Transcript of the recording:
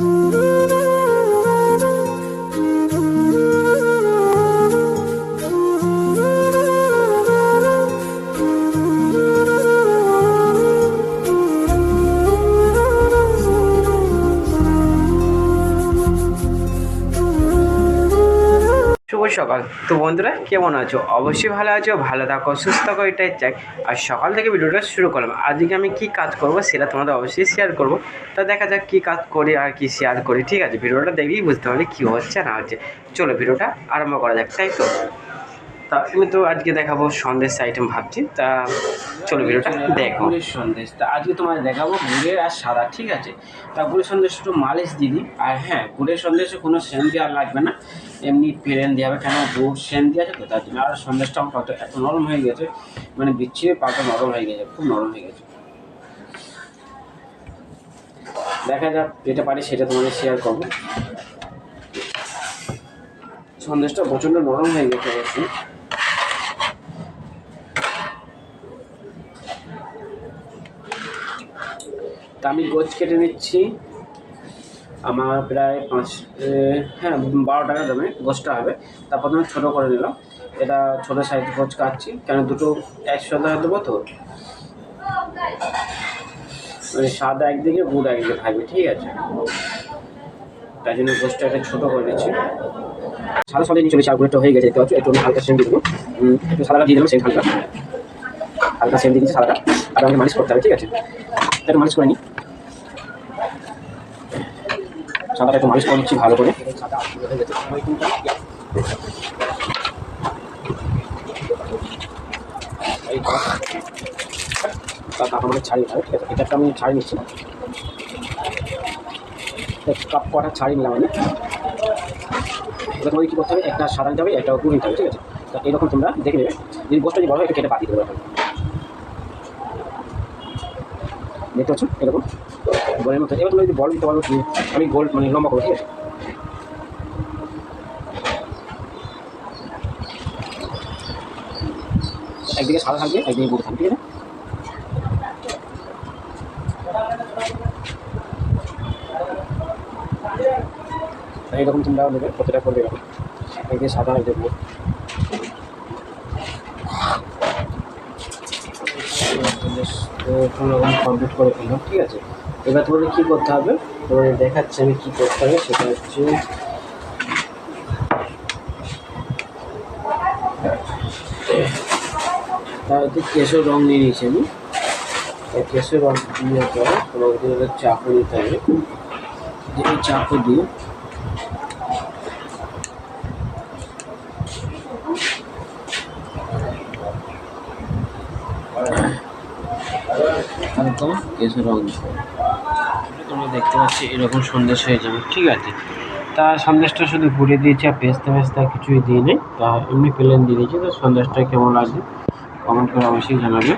Ooh. শুভ সকাল। তো বন্ধুরা, কেমন আছো? অবশ্যই ভালো আছো, ভালো থাকো, সুস্থ থাকো, এটাই চাই। আর সকাল থেকে ভিডিওটা শুরু করলাম। আজকে আমি কি কাজ করব সেটা তোমাদের অবশ্যই শেয়ার করব। তা দেখা যাক কি কাজ করি আর কি শেয়ার করি, ঠিক আছে? ভিডিওটা দেখলেই বুঝতে পারবে কী হচ্ছে, না হচ্ছে। চলো ভিডিওটা আরম্ভ করা যাক, তাই তো? তা আমি তো আজকে দেখাবো সন্দেশ আইটেম ভাবছি। তা চলো ভিডিওটা দেখো। গুড়ের সন্দেশ। তা আজকে তোমাদের দেখাবো গুড়ের আর সাদা, ঠিক আছে? তা গুড়ের সন্দেশ একটু মালিশ দিদি আর হ্যাঁ গুড়ের সন্দেশে কোনো সেন দেওয়া লাগবে না। এমনি প্লেন দেওয়া হবে কেন গুড় সেন দেওয়া আছে তো, তার জন্য আর সন্দেশটা আমার কত এত নরম হয়ে গেছে মানে বিচ্ছিরে পাতা নরম হয়ে গেছে, খুব নরম হয়ে গেছে। দেখা যাক, যেটা পারি সেটা তোমাদের শেয়ার করব। সন্দেশটা প্রচণ্ড নরম হয়ে গেছে, অবশ্যই। তা আমি গোছ কেটে নিচ্ছি। আমার প্রায় পাঁচ হ্যাঁ বারো টাকা দামে গোছটা হবে। তারপর আমি ছোটো করে নিলাম। এটা ছোটো সাইজ গোছ কাটছি। কেন দুটো একসাথে দেবো তো? মানে সাদা একদিকে, গুড় একদিকে থাকবে, ঠিক আছে? তাই জন্য গোছটা একটা ছোটো করে নিচ্ছি। সাদা সাদা নিয়ে চলেছি আর হয়ে গেছে, দেখতে পাচ্ছ? একটু হালকা সেন দিয়ে দেবো। একটু সাদাটা দিয়ে দেবো সেন হালকা। হালকা সেন দিয়ে দিচ্ছি সাদাটা আর আমাকে মালিশ করতে হবে, ঠিক আছে? একটু মালিশ করে নিই সাদাটা একটু মালিশ করে নিচ্ছি ভালো করে। তারপর ছাড়িয়ে আমি নিচ্ছি। কাপ কটা নিলাম আমি। এবার তোমাকে কী করতে হবে? একটা সাদা নিতে হবে একটা গুড় নিতে হবে ঠিক আছে? তা এরকম তোমরা দেখে নেবে। যদি গোষ্ঠটা যদি বড় হয় একটু কেটে পাঠিয়ে দেবে। দেখতে পাচ্ছ? এরকম। বলের মতো। এবার তুমি যদি বল দিতে পারো আমি গোল মানে লম্বা করব, ঠিক আছে? একদিকে সাদা থাকবে, একদিকে গুড় থাকবে, ঠিক আছে? তাই এরকম তোমরাও নেবে প্রতিটা করবে এরকম একদিকে সাদা একদিকে গুড় কোনো রকম কমপ্লিট করে ফেললাম ঠিক আছে? এবার তোমাদের কী করতে হবে? তোমাদের দেখাচ্ছি আমি কী করতে হবে, সেটা হচ্ছে তার হচ্ছে কেশর রং নিয়ে নিয়েছি আমি। এই কেশর রং দিয়ে পর তোমাকে চাকু নিতে হবে। যে এই চাকু দিয়ে একদম কেশর তোমরা দেখতে পাচ্ছি এরকম সন্দেশ হয়ে যাবে, ঠিক আছে। তা সন্দেশটা শুধু ঘুরে দিয়েছি আর পেস্তা ফেস্তা কিছুই দিই নেই। তা এমনি প্লেন দিয়ে দিয়েছি, তো সন্দেশটা কেমন লাগবে কমেন্ট করে অবশ্যই জানাবে।